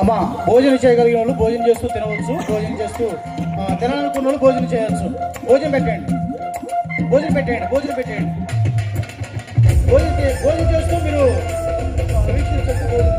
అమ్మా భోజనం చేయగలిగిన వాళ్ళు భోజనం చేస్తూ తినవచ్చు భోజనం చేస్తూ తినాలనుకున్న వాళ్ళు భోజనం చేయవచ్చు. భోజనం పెట్టండి భోజనం పెట్టేయండి భోజనం పెట్టేయండి. భోజనం భోజనం చేస్తూ మీరు వీక్షించవచ్చు. భోజనం